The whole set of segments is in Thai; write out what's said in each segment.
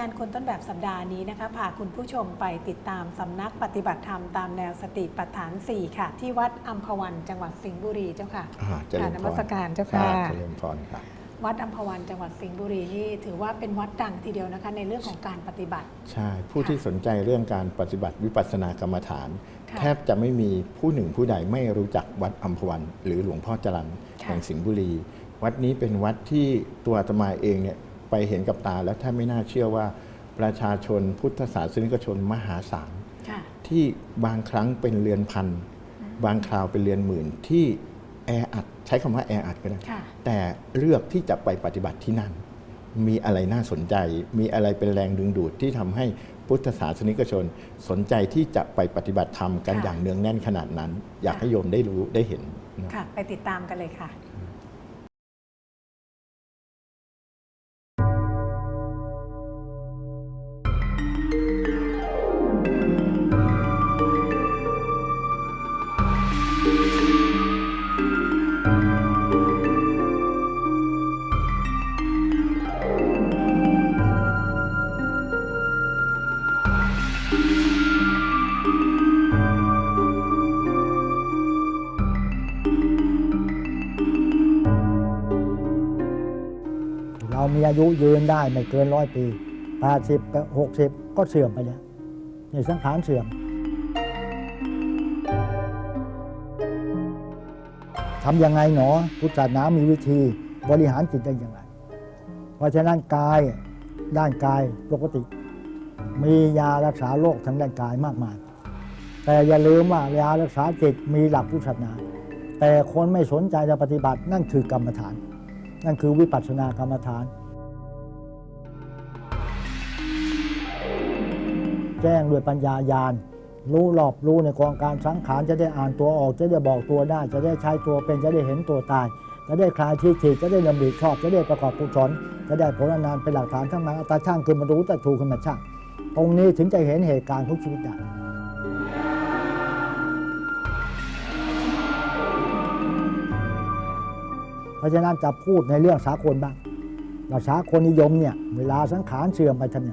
การคนต้นแบบสัปดาห์นี้นะคะพาคุณผู้ชมไปติดตามสำนักปฏิบัติธรรมตามแนวสติปัฏฐาน 4 ค่ะ ที่วัดอัมพวันจังหวัดสิงห์บุรีเจ้าค่ะอ่าเจริญนพมัสการเจ้าครัค่ะบเจริญพรครับวัดอัมพวันจังหวัดสิงห์บุรีนี่ถือว่าเป็นวัดดังทีเดียวนะคะในเรื่องของการปฏิบัติ ใช่ ผู้ค่ะที่สนใจเรื่องการปฏิบัติวิปัสสนากรรมฐาน ค่ะแทบจะไม่มีผู้หนึ่งผู้ใดไม่รู้จักวัดอัมพวัน หรือหลวงพ่อจรันค่ะ แห่งสิงห์บุรี วัดนี้เป็นวัดที่ตัวอาตมาเองเนี่ย ไปเห็นกับตาแล้วแทบไม่น่าเชื่อว่าประชาชนพุทธศาสนิกชนมหาศาลค่ะที่บางครั้งเป็นเรือนพัน บางคราวเป็นเรือนหมื่นที่แออัดใช้คำว่าแออัดก็ได้ค่ะแต่เลือกที่จะไปปฏิบัติที่นั่น มีอะไรน่าสนใจ มีอะไรเป็นแรงดึงดูดที่ทำให้พุทธศาสนิกชนสนใจที่จะไปปฏิบัติธรรมกันค่ะอย่างเนืองแน่นขนาดนั้น อยากค่ะให้โยมได้รู้ได้เห็นนะค่ะ ไปติดตามกันเลยค่ะ อายุยืนได้ไม่เกินร้อยปีแปดสิบหกสิบก็เสื่อมไปแล้วนี่สังขารเสื่อมทำยังไงหนอ พุทธศาสนามีวิธีบริหารจิตได้อย่างไร เพราะฉะนั้นกายด้านกายปกติ มียารักษาโรคทางด้านกายมากมาย แต่อย่าลืมว่ายารักษาจิตมีหลักพุทธศาสนา แต่คนไม่สนใจจะปฏิบัตินั่นคือกรรมฐาน นั่นคือวิปัสสนากรรมฐาน แจ้งด้วยปัญญายาณรู้รอบรู้ในกองการสังขารจะได้อ่านตัวออกจะได้บอกตัวได้ จะได้ใช้ตัวเป็นจะได้เห็นตัวตาย จะได้คลายที่ถิจะได้ดำริชอบ จะได้ประกอบกุศลจะได้ผลนานเป็นหลักฐานทั้งนั้นอัตาช่างคือมารู้แต่ถูกขึ้นมาช่างตรงนี้ถึงจะเห็นเหตุการณ์ทุกชีวิตได้เพราะฉะนั้นจะพูดในเรื่องสากลบ้างว่าสากลนิยมเนี่ยเวลาสังขารเสื่อมไปทำไง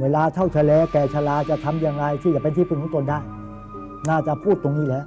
เวลาเท่าชะแลแก่ชราจะทำอย่างไรที่จะเป็นที่พึ่งของตนได้ น่าจะพูดตรงนี้แหล้ว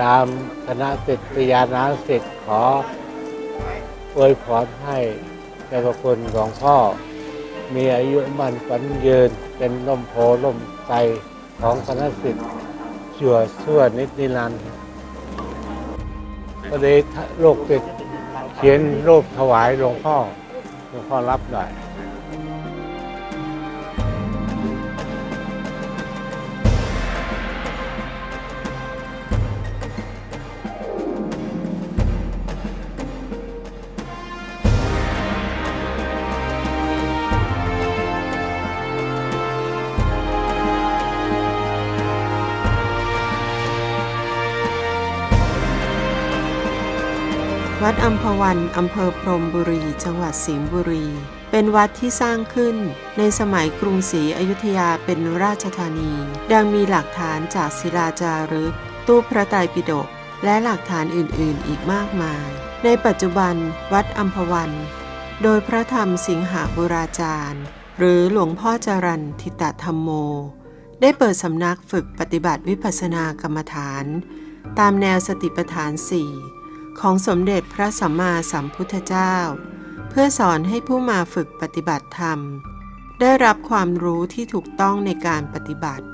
นามคณะศิษยานาศิษย์ขออวยพรให้เจ้าพระคุณหลวงพ่อ มีอายุมั่นขวัญยืนเป็นล่มโพล่มไทรของคณะศิษย์ชั่วชั่วนิดนิรันดร์ก็เลยโลกติดเขียนรูปถวายหลวงพ่อหลวงพ่อรับหน่อย วันอำเภอพรมบุรี จังหวัดสิงห์บุรี เป็นวัดที่สร้างขึ้นในสมัยกรุงศรีอยุธยาเป็นราชธานี ดังมีหลักฐานจากศิลาจารึก ตู้พระไตรปิฎกและหลักฐานอื่นๆ อีกมากมาย ในปัจจุบันวัดอัมพวัน โดยพระธรรมสิงหาบุราจารย์ หรือหลวงพ่อจรันทิตธรรมโม ได้เปิดสำนักฝึกปฏิบัติวิปัสสนากรรมฐาน ตามแนวสติปัฏฐานสี่ ของสมเด็จพระสัมมาสัมพุทธเจ้า เพื่อสอนให้ผู้มาฝึกปฏิบัติธรรม ได้รับความรู้ที่ถูกต้องในการปฏิบัติ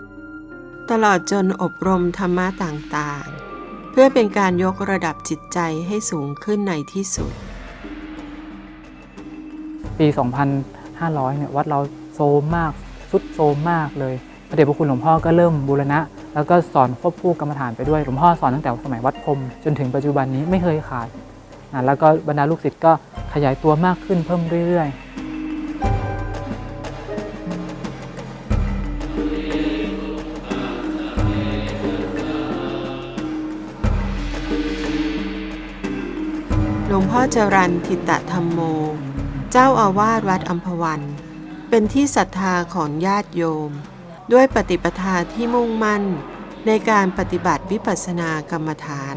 ตลอดจนอบรมธรรมะต่างๆ เพื่อเป็นการยกระดับจิตใจให้สูงขึ้นในที่สุด ปี 2500 เนี่ยวัดเราโซมมากสุดโซมมากเลยพระเดชพระคุณหลวงพ่อก็เริ่มบูรณะ แล้วก็สอนควบคู่กรรมฐานไปด้วยหลวงพ่อสอนตั้งแต่สมัยวัดพรมจนถึงปัจจุบันนี้ไม่เคยขาดนะแล้วก็บรรดาลูกศิษย์ก็ขยายตัวมากขึ้นเพิ่มเรื่อยๆหลวงพ่อจรันทิตธรรมโม เจ้าอาวาสวัดอัมพวัน เป็นที่ศรัทธาของญาติโยม ด้วยปฏิปทาที่มุ่งมั่น ในการปฏิบัติวิปัสสนากรรมฐาน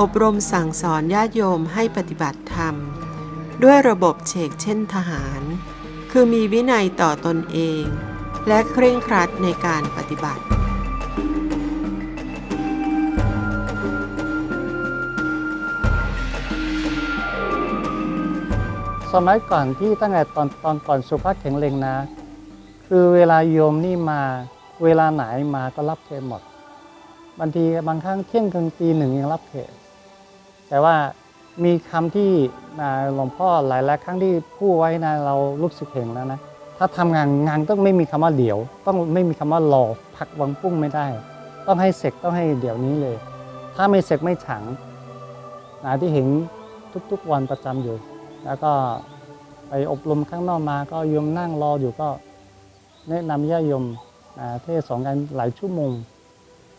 อบรมสั่งสอนญาติโยมให้ปฏิบัติธรรม ด้วยระบบเฉกเช่นทหาร คือมีวินัยต่อตนเอง และเคร่งครัดในการปฏิบัติสมัยก่อนที่ตั้งแต่ตอนตอนก่อนสุภาพแข็งแรงนะ คือเวลาโยมนี่มา เวลาไหนมาก็รับเทหมดบางทีบางครั้งเที่ยงคืนตีหนึ่งยังรับเทแต่ว่ามีคำที่หลวงพ่อหลายหลายครั้งที่พูดไว้นะเรารู้สึกเห็นแล้วนะถ้าทำงานงานต้องไม่มีคำว่าเดี๋ยว ต้องไม่มีคำว่ารอพักวังปุ้งไม่ได้ ต้องให้เสร็จต้องให้เดี๋ยวนี้เลย ถ้าไม่เสร็จไม่ฉังนะที่เห็นทุกๆวันประจำอยู่ แล้วก็ไปอบรมข้างนอกมาก็โยมนั่งรออยู่ก็ แนะนำญาติโยมเทศสองกันหลายชั่วโมง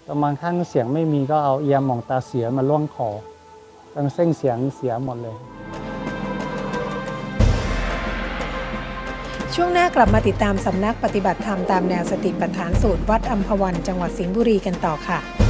แตบางครั้งเสียงไม่มีก็เอาเอียมมองตาเสียมาล่วงคอตั้งเส้นเสียงเสียหมดเลย ช่วงหน้ากลับมาติดตามสำนักปฏิบัติธรรมตามแนวสติปัฏฐานสูตรวัดอัมพวันจังหวัดสิงห์บุรีกันต่อค่ะ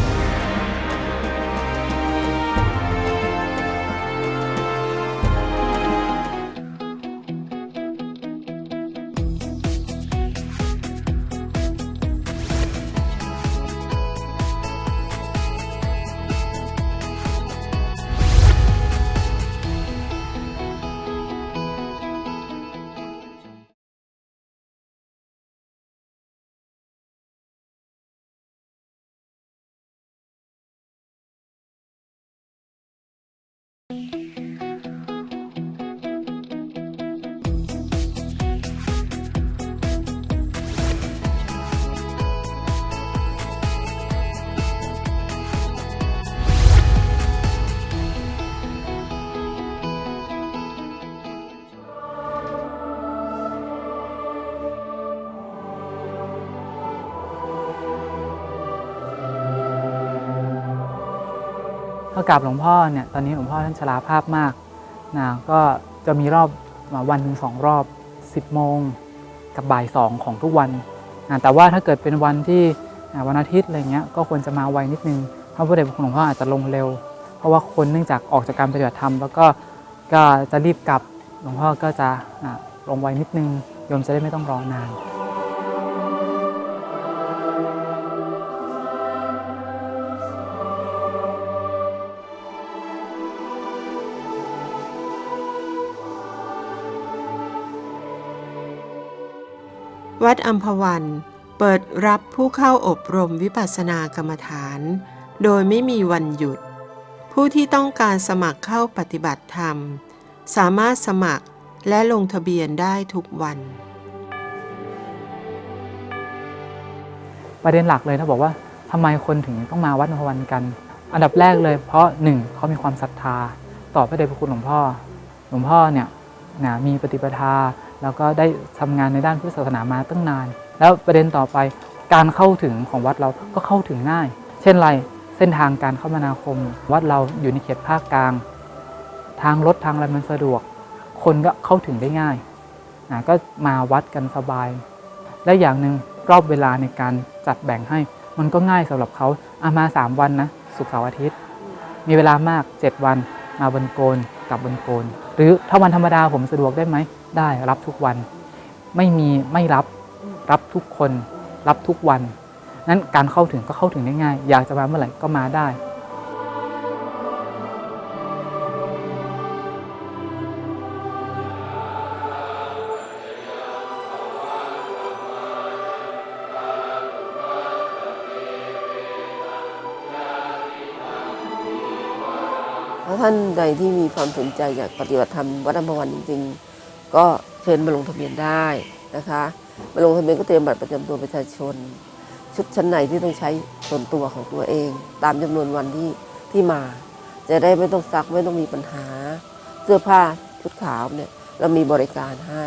กราบหลวงพ่อเนี่ยตอนนี้หลวงพ่อท่านชราภาพมากนะก็จะมีรอบวันถึงสองรอบ 10 โมงกับบ่ายสองของทุกวันนะแต่ว่าถ้าเกิดเป็นวันที่วันอาทิตย์อะไรเงี้ยก็ควรจะมาไวนิดนึงเพราะพระเดชพระคุณหลวงพ่ออาจจะลงเร็ว เพราะว่าคนเนื่องจากออกจากการปฏิบัติธรรม แล้วก็ก็จะรีบกลับหลวงพ่อก็จะลงไวนิดนึงโยมจะได้ไม่ต้องรอนาน วัดอัมพวัน เปิดรับผู้เข้าอบรมวิปัสสนากรรมฐาน โดยไม่มีวันหยุด ผู้ที่ต้องการสมัครเข้าปฏิบัติธรรม สามารถสมัครและลงทะเบียนได้ทุกวัน ประเด็นหลักเลยถ้าบอกว่าทำไมคนถึงต้องมาวัดนพวันกัน อันดับแรกเลย เพราะหนึ่งเขามีความศรัทธา ต่อพระเดชพระคุณหลวงพ่อ หลวงพ่อเนี่ยนะมีปฏิปทา แล้วก็ได้ทำงานในด้านพุทธศาสนามาตั้งนาน แล้วประเด็นต่อไปการเข้าถึงของวัดเราก็เข้าถึงง่าย เช่นไรเส้นทางการคมนาคม วัดเราอยู่ในเขตภาคกลาง ทางรถทางอะไรมันสะดวก คนก็เข้าถึงได้ง่ายนะก็มาวัดกันสบาย และอย่างหนึ่งรอบเวลาในการจัดแบ่งให้ มันก็ง่ายสำหรับเขาอามา 3 วันนะศุกเสาร์อาทิตย์ มีเวลามาก 7 วัน มาบนโกนกลับบนโกน หรือถ้าวันธรรมดาผมสะดวกได้ไหม ได้รับทุกวัน ไม่มีไม่รับรับทุกคน รับทุกวัน นั้นการเข้าถึงก็เข้าถึงได้ง่าย อยากจะมาเมื่อไหร่ก็มาได้ถ้าท่านใดที่มีความสนใจอยากปฏิบัติธรรมวัดอัมพวันจริง ๆ ก็เชิญมาลงทะเบียนได้นะคะมาลงทะเบียนก็เตรียมบัตรประจำตัวประชาชน ชุดชั้นในที่ต้องใช้ส่วนตัวของตัวเอง ตามจำนวนวันที่ที่มา จะได้ไม่ต้องซักไม่ต้องมีปัญหา เสื้อผ้าชุดขาวเนี่ยเรามีบริการให้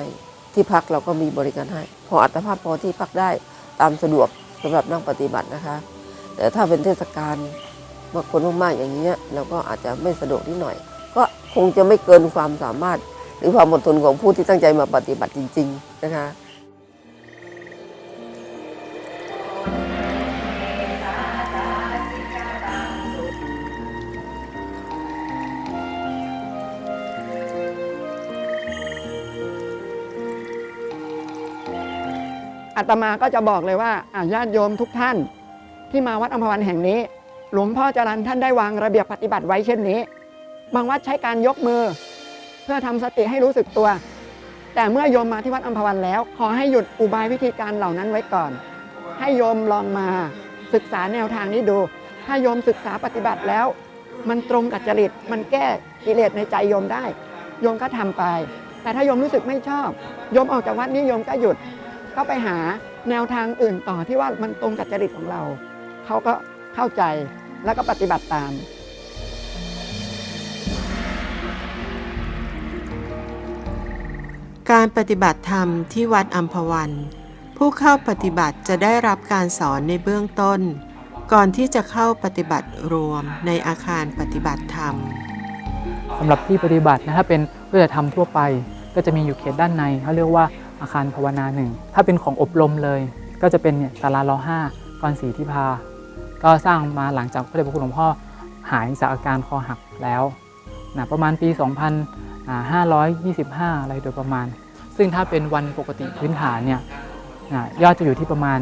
ที่พักเราก็มีบริการให้ พออัตภาพพอที่พักได้ตามสะดวกสำหรับนั่งปฏิบัตินะคะ แต่ถ้าเป็นเทศกาลบางคนมากๆอย่างเงี้ยเราก็อาจจะไม่สะดวกนิดหน่อย ก็คงจะไม่เกินความสามารถ หรือความอดทนของผู้ที่ตั้งใจมาปฏิบัติจริง ๆ นะคะอาตมาก็จะบอกเลยว่าญาติโยมทุกท่านที่มาวัดอัมพวันแห่งนี้ หลวงพ่อจรันท่านได้วางระเบียบปฏิบัติไว้เช่นนี้ บางวัดใช้การยกมือ เพื่อทำสติให้รู้สึกตัว แต่เมื่อโยมมาที่วัดอัมพวันแล้ว ขอให้หยุดอุบายวิธีการเหล่านั้นไว้ก่อน ให้โยมลองมาศึกษาแนวทางนี้ดู ถ้าโยมศึกษาปฏิบัติแล้ว มันตรงกับจริต มันแก้กิเลสในใจโยมได้ โยมก็ทำไป แต่ถ้าโยมรู้สึกไม่ชอบ โยมออกจากวัดนี้โยมก็หยุด ก็ไปหาแนวทางอื่นต่อที่ว่ามันตรงกับจริตของเรา เขาก็เข้าใจแล้วก็ปฏิบัติตาม การปฏิบัติธรรมที่วัดอัมพวัน ผู้เข้าปฏิบัติจะได้รับการสอนในเบื้องต้น ก่อนที่จะเข้าปฏิบัติรวมในอาคารปฏิบัติธรรมสำหรับที่ปฏิบัตินะถ้าเป็นเพื่อธรรมทั่วไป ก็จะมีอยู่เขตด้านในเขาเรียกว่าอาคารภาวนาหนึ่งถ้าเป็นของอบรมเลย ก็จะเป็นเนี่ยศาลารอห้ากรศรีทิพาก็สร้างมาหลังจากพระเดชพระคุณหลวงพ่อหายจากอาการคอหักแล้วนะประมาณปี 525 อะไรโดยประมาณ ซึ่งถ้าเป็นวันปกติพื้นฐานเนี่ยยอดจะอยู่ที่ประมาณ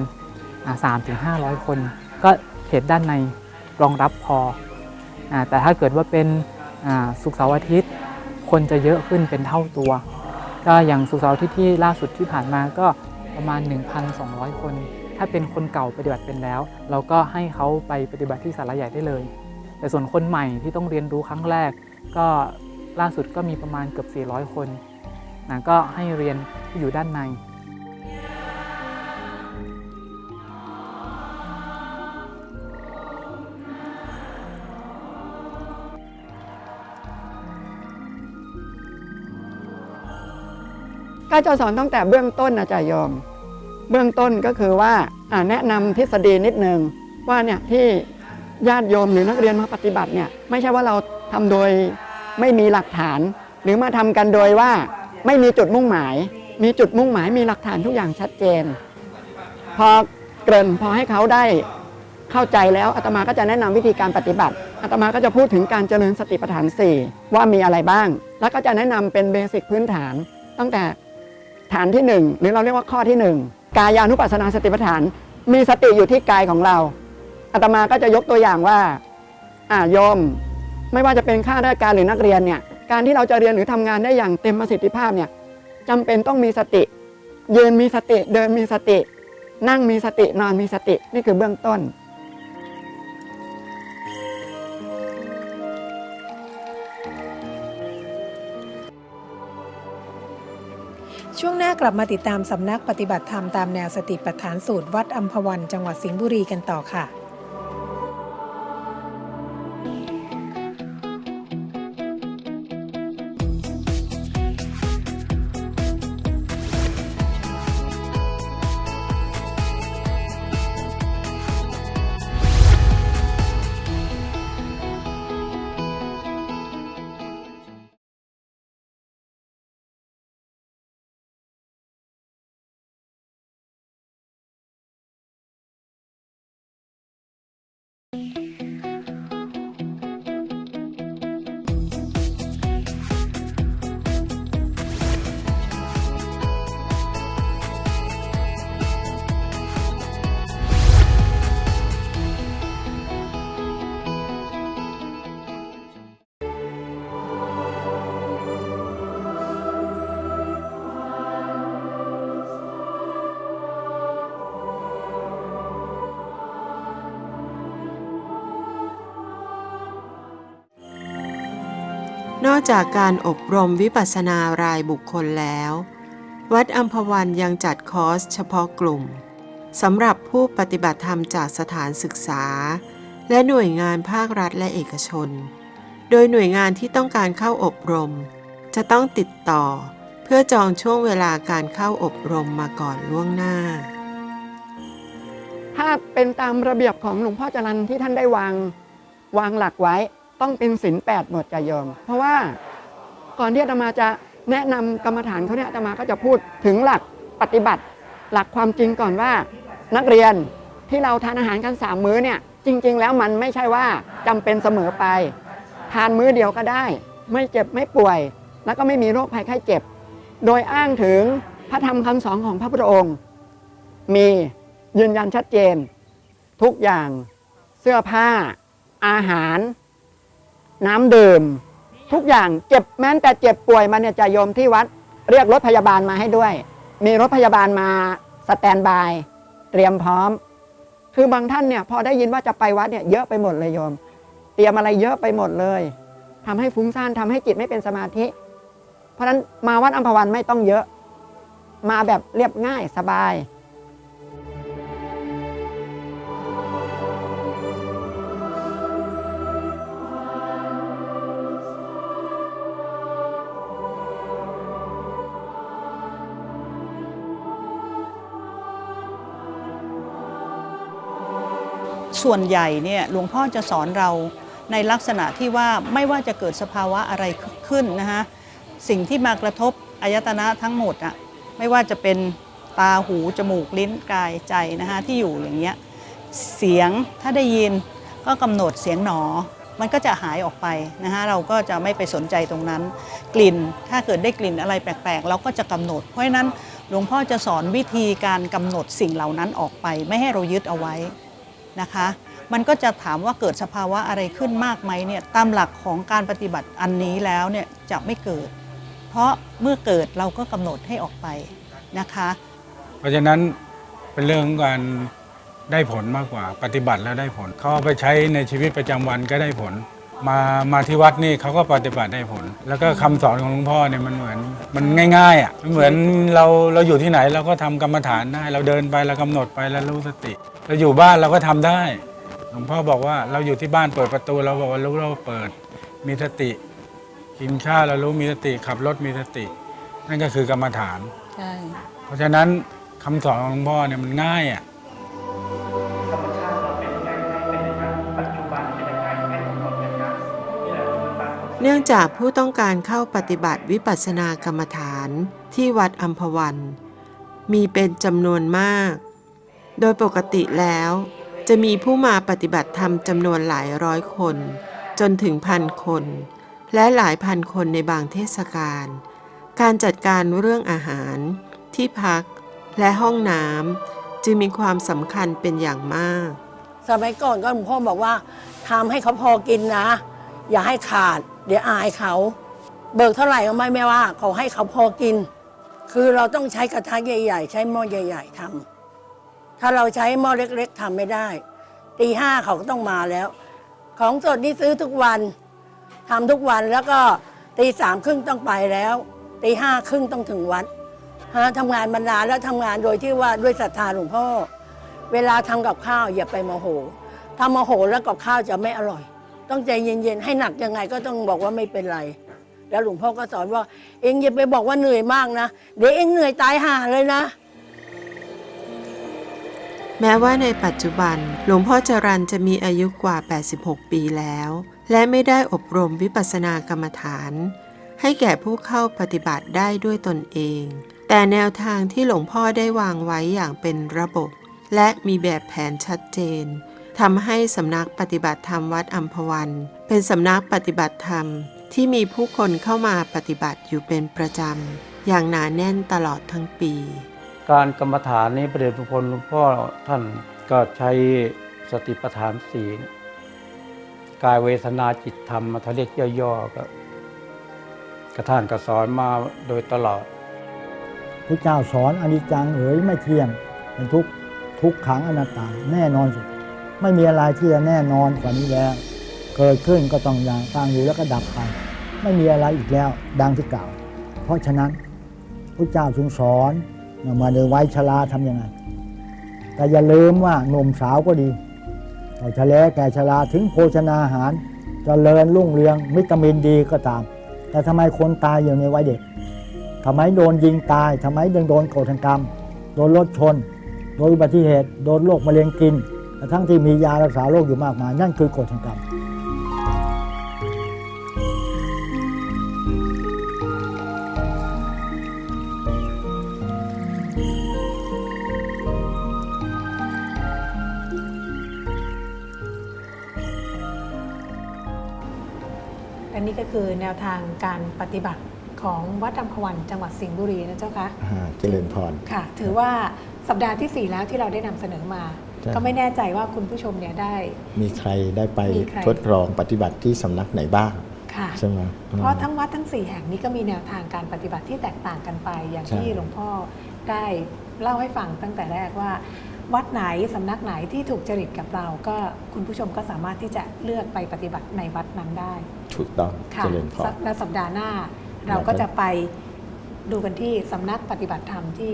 สามถึงห้าร้อยคน ก็เขตด้านในรองรับพออแต่ถ้าเกิดว่าเป็นอ่าศุกร์เสาร์อาทิตย์ คนจะเยอะขึ้นเป็นเท่าตัว ก็อย่างสุกเสาร์อาทิตย์ที่ล่าสุดที่ผ่านมาก็ประมาณ 1,200 คน ถ้าเป็นคนเก่าปฏิบัติเป็นแล้ว เราก็ให้เขาไปปฏิบัติที่สาระใหญ่ได้เลย แต่ส่วนคนใหม่ที่ต้องเรียนรู้ครั้งแรก ก็ ล่าสุดก็มีประมาณเกือบ 400 คนนะก็ให้เรียนที่อยู่ด้านใน ก็จะสอนตั้งแต่เบื้องต้นนะจ๊ะโยอม เบื้องต้นก็คือว่าอ่าแนะนำทฤษฎีนิดนึงว่าเนี่ยที่ญาติโยมหรือนักเรียนมาปฏิบัติเนี่ยไม่ใช่ว่าเราทำโดย ไม่มีหลักฐาน หรือมาทำกันโดยว่าไม่มีจุดมุ่งหมาย มีจุดมุ่งหมายมีหลักฐานทุกอย่างชัดเจน พอเกริ่นพอให้เขาได้เข้าใจแล้วอาตมาก็จะแนะนำวิธีการปฏิบัติอาตมาก็จะพูดถึงการเจริญสติปัฏฐาน 4 ว่ามีอะไรบ้าง แล้วก็จะแนะนำเป็นเบสิกพื้นฐาน ตั้งแต่ฐานที่ 1 หรือเราเรียกว่าข้อที่ 1 กายานุปัสสนาสติปัฏฐาน มีสติอยู่ที่กายของเราอาตมาก็จะยกตัวอย่างว่าอ่าโยม ไม่ว่าจะเป็นข้าราชการหรือนักเรียนเนี่ยการที่เราจะเรียนหรือทำงานได้อย่างเต็มประสิทธิภาพเนี่ยจำเป็นต้องมีสติ ยืนมีสติเดินมีสติ นั่งมีสตินอนมีสตินี่คือเบื้องต้น ช่วงหน้ากลับมาติดตามสำนักปฏิบัติธรรมตามแนวสติปัฏฐานสูตรวัดอัมพวันจังหวัดสิงห์บุรีกันต่อค่ะ อกจากการอบรมวิปัสสนารายบุคคลแล้ว วัดอัมพวันยังจัดคอร์สเฉพาะกลุ่มสำหรับผู้ปฏิบัติธรรมจากสถานศึกษา และหน่วยงานภาครัฐและเอกชน โดยหน่วยงานที่ต้องการเข้าอบรม จะต้องติดต่อ เพื่อจองช่วงเวลาการเข้าอบรมมาก่อนล่วงหน้า ถ้าเป็นตามระเบียบของหลวงพ่อจรันที่ท่านได้วางวางหลักไว้ ต้องเป็นศีลแปดหมดจะยอม เพราะว่าก่อนที่อาตมาจะแนะนำกรรมฐานเขาเนี่ยอาตมาก็จะพูดถึงหลักปฏิบัติ หลักความจริงก่อนว่า นักเรียนที่เราทานอาหารกันสามมื้อเนี่ยจริง ๆ แล้วมันไม่ใช่ว่าจำเป็นเสมอไป ทานมื้อเดียวก็ได้ ไม่เจ็บไม่ป่วย แล้วก็ไม่มีโรคภัยไข้เจ็บ โดยอ้างถึงพระธรรมคำสอนของพระพุทธองค์ มียืนยันชัดเจน ทุกอย่างเสื้อผ้า อาหาร น้ำดื่ม ทุกอย่างเจ็บแม้แต่เจ็บป่วยมาเนี่ยจะโยมที่วัด เรียกรถพยาบาลมาให้ด้วย มีรถพยาบาลมาสแตนบาย เตรียมพร้อม คือบางท่านเนี่ยพอได้ยินว่าจะไปวัดเนี่ยเยอะไปหมดเลยโยม เตรียมอะไรเยอะไปหมดเลยทำให้ฟุ้งซ่านทำให้จิตไม่เป็นสมาธิ เพราะฉะนั้นมาวัดอัมพวันไม่ต้องเยอะ มาแบบเรียบง่ายสบาย ส่วนใหญ่เนี่ยหลวงพ่อจะสอนเราในลักษณะที่ว่าไม่ว่าจะเกิดสภาวะอะไรขึ้นนะคะสิ่งที่มากระทบอายตนะทั้งหมดอะไม่ว่าจะเป็นตาหู จมูก ลิ้นกายใจนะคะที่อยู่อย่างเงี้ยเสียงถ้าได้ยินก็กำหนดเสียงหนอ มันก็จะหายออกไปนะคะเราก็จะไม่ไปสนใจตรงนั้น กลิ่นถ้าเกิดได้กลิ่นอะไรแปลกๆ เราก็จะกำหนด เพราะฉะนั้นหลวงพ่อจะสอนวิธีการกำหนดสิ่งเหล่านั้นออกไป ไม่ให้เรายึดเอาไว้ นะคะ มันก็จะถามว่าเกิดสภาวะอะไรขึ้นมากไหมเนี่ยตามหลักของการปฏิบัติอันนี้แล้วเนี่ยจะไม่เกิด เพราะเมื่อเกิดเราก็กำหนดให้ออกไปนะคะ เพราะฉะนั้นเป็นเรื่องของการได้ผลมากกว่าปฏิบัติแล้วได้ผลเขาเอาไปใช้ในชีวิตประจำวันก็ได้ผล มามาที่วัดนี่เขาก็ปฏิบัติได้ผล แล้วก็คำสอนของหลวงพ่อเนี่ยมันเหมือนมันง่ายๆอะมันเหมือนเราเราอยู่ที่ไหนเราก็ทำกรรมฐานได้ เราเดินไปเรากำหนดไปแล้วรู้สติ เราอยู่บ้านเราก็ทำได้หลวงพ่อบอกว่าเราอยู่ที่บ้านเปิดประตูเราบอกว่ารู้เราเปิด มีสติ กินข้าวเรารู้มีสติ ขับรถมีสติ นั่นก็คือกรรมฐานใช่เพราะฉะนั้นคำสอนของหลวงพ่อเนี่ยมันง่ายอะเนื่องจากผู้ต้องการเข้าปฏิบัติวิปัสสนากรรมฐานที่วัดอัมพวัน มีเป็นจำนวนมาก โดยปกติแล้ว จะมีผู้มาปฏิบัติธรรมจำนวนหลายร้อยคน จนถึงพันคน และหลายพันคนในบางเทศกาลการจัดการเรื่องอาหาร ที่พักและห้องน้ำจึงมีความสำคัญเป็นอย่างมาก สมัยก่อนก็หลวงพ่อบอกว่าทำให้เขาพอกินนะ อย่าให้ขาด เดี๋ยวอายเขา เบิกเท่าไหร่ก็ไม่ไม่ว่า ขอให้เขาพอกิน คือเราต้องใช้กระทะใหญ่ ๆ ใช้หม้อใหญ่ ๆทำ ถ้าเราใช้หม้อเล็กๆทำไม่ได้ตีห้าเขาก็ต้องมาแล้ว ของสดนี่ซื้อทุกวันทำทุกวันแล้วก็ตีสามครึ่งต้องไปแล้วตีห้าครึ่งต้องถึงวัดฮะทำงานมานานแล้วทำงานโดยที่ว่าด้วยศรัทธาหลวงพ่อ เวลาทำกับข้าวอย่าไปโมโหถ้าโมโหแล้วกับข้าวจะไม่อร่อย ต้องใจเย็นๆให้หนักยังไงก็ต้องบอกว่าไม่เป็นไร แล้วหลวงพ่อก็สอนว่า เองอย่าไปบอกว่าเหนื่อยมากนะเดี๋ยวเองเหนื่อยตายห่าเลยนะ แม้ว่าในปัจจุบัน หลวงพ่อจรันจะมีอายุกว่า 86 ปีแล้ว และไม่ได้อบรมวิปัสสนากรรมฐาน ให้แก่ผู้เข้าปฏิบัติได้ด้วยตนเอง แต่แนวทางที่หลวงพ่อได้วางไว้อย่างเป็นระบบ และมีแบบแผนชัดเจนทำให้สำนักปฏิบัติธรรมวัดอัมพวัน เป็นสำนักปฏิบัติธรรมที่มีผู้คนเข้ามาปฏิบัติอยู่เป็นประจำ อย่างหนาแน่นตลอดทั้งปี การกรรมฐานนี้ประเดชพระคุณหลวงพ่อท่านก็ใช้สติปัฏฐานสีกายเวทนาจิตธรรมมาทะเรียกย่อๆก็กระท่านก็สอนมาโดยตลอดพระเจ้าสอนอนิจจังเอ๋ยไม่เที่ยงเป็นทุกข์ทุกขังอนัตตาแน่นอนสุดไม่มีอะไรที่จะแน่นอนกว่านี้แล้ว เกิดขึ้นก็ต้องอย่างตั้งอยู่แล้วก็ดับไป ไม่มีอะไรอีกแล้วดังที่กล่าว เพราะฉะนั้นพระเจ้าทรงสอน มาในวัยชราทำยังไง แต่อย่าลืมว่าหนุ่มสาวก็ดีต่ชะแลแก่ชราถึงโภชนาอาหารจเจริญรุ่งเรืองวิตามินดีก็ตาม แต่ทำไมคนตายอยู่ในวัยเด็กทำไมโดนยิงตายทำไมยังโดนโกรธกรรม โดนรถชน โดนอุบัติเหตุ โดนโรคมะเร็งกินแต่ทั้งที่มียารักษาโรคอยู่มากมาย นั่นคือโกรธกรรม นี่ก็คือแนวทางการปฏิบัติของวัดอัมพวันจังหวัดสิงห์บุรีนะเจ้าคะอ่าเจริญพร ค่ะ ถือว่าสัปดาห์ที่ 4 แล้วที่เราได้นำเสนอมา ใช่ ก็ไม่แน่ใจว่าคุณผู้ชมเนี่ยได้ มีใครได้ไปมีใคร ทดลองปฏิบัติที่สำนักไหนบ้างค่ะ ใช่ไหมเพราะทั้งวัดทั้ง 4 แห่งนี้ก็มีแนวทางการปฏิบัติที่แตกต่างกันไป อย่างใช่ที่หลวงพ่อได้เล่าให้ฟังตั้งแต่แรกว่า วัดไหนสำนักไหนที่ถูกจริตกับเราก็คุณผู้ชมก็สามารถที่จะเลือกไปปฏิบัติในวัดนั้นได้ ถูกต้องค่ะเจริญพร และสัปดาห์หน้า เราก็จะไปดูกันที่สำนักปฏิบัติธรรมที่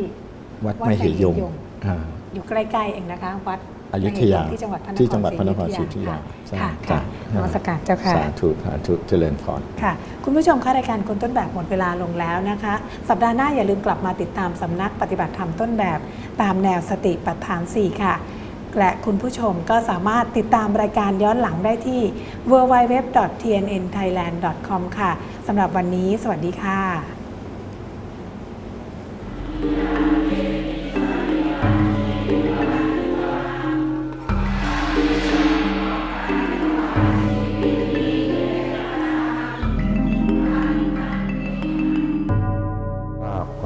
วัดวัดไม่เหยงไมเหยงอ่า อยู่ใกล้ๆเองนะคะ วัดอยุธยาไมเหงที่จังหวัดพระนครที่จังหวัดพระนครศรีอยุธยาค่ะใช่ค่ะจ้ะค่ะ นมัสการเจ้าค่ะ สาธุสาธุเจริญพรค่ะ คุณผู้ชมคะรายการคนต้นแบบหมดเวลาลงแล้วนะคะ สัปดาห์หน้าอย่าลืมกลับมาติดตามสำนักปฏิบัติธรรมต้นแบบ ตามแนวสติปัฏฐาน 4 ค่ะ และคุณผู้ชมก็สามารถติดตามรายการย้อนหลังได้ที่ www.tnnthailand.com ค่ะสำหรับวันนี้ สวัสดีค่ะ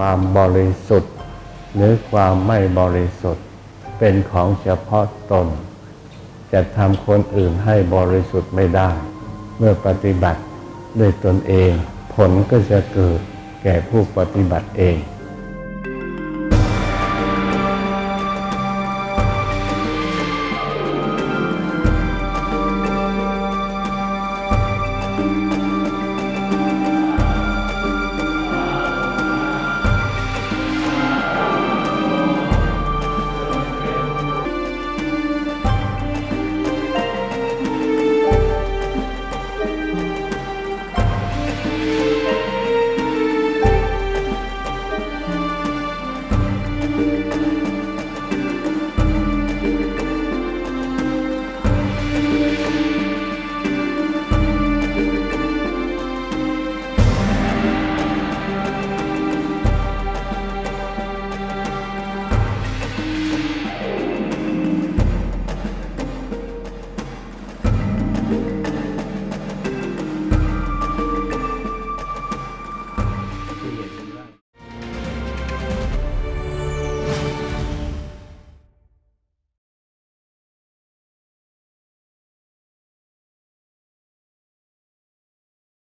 ความบริสุทธิ์ หรือความไม่บริสุทธิ์ เป็นของเฉพาะตน จะทำคนอื่นให้บริสุทธิ์ไม่ได้ เมื่อปฏิบัติด้วยตนเอง ผลก็จะเกิดแก่ผู้ปฏิบัติเอง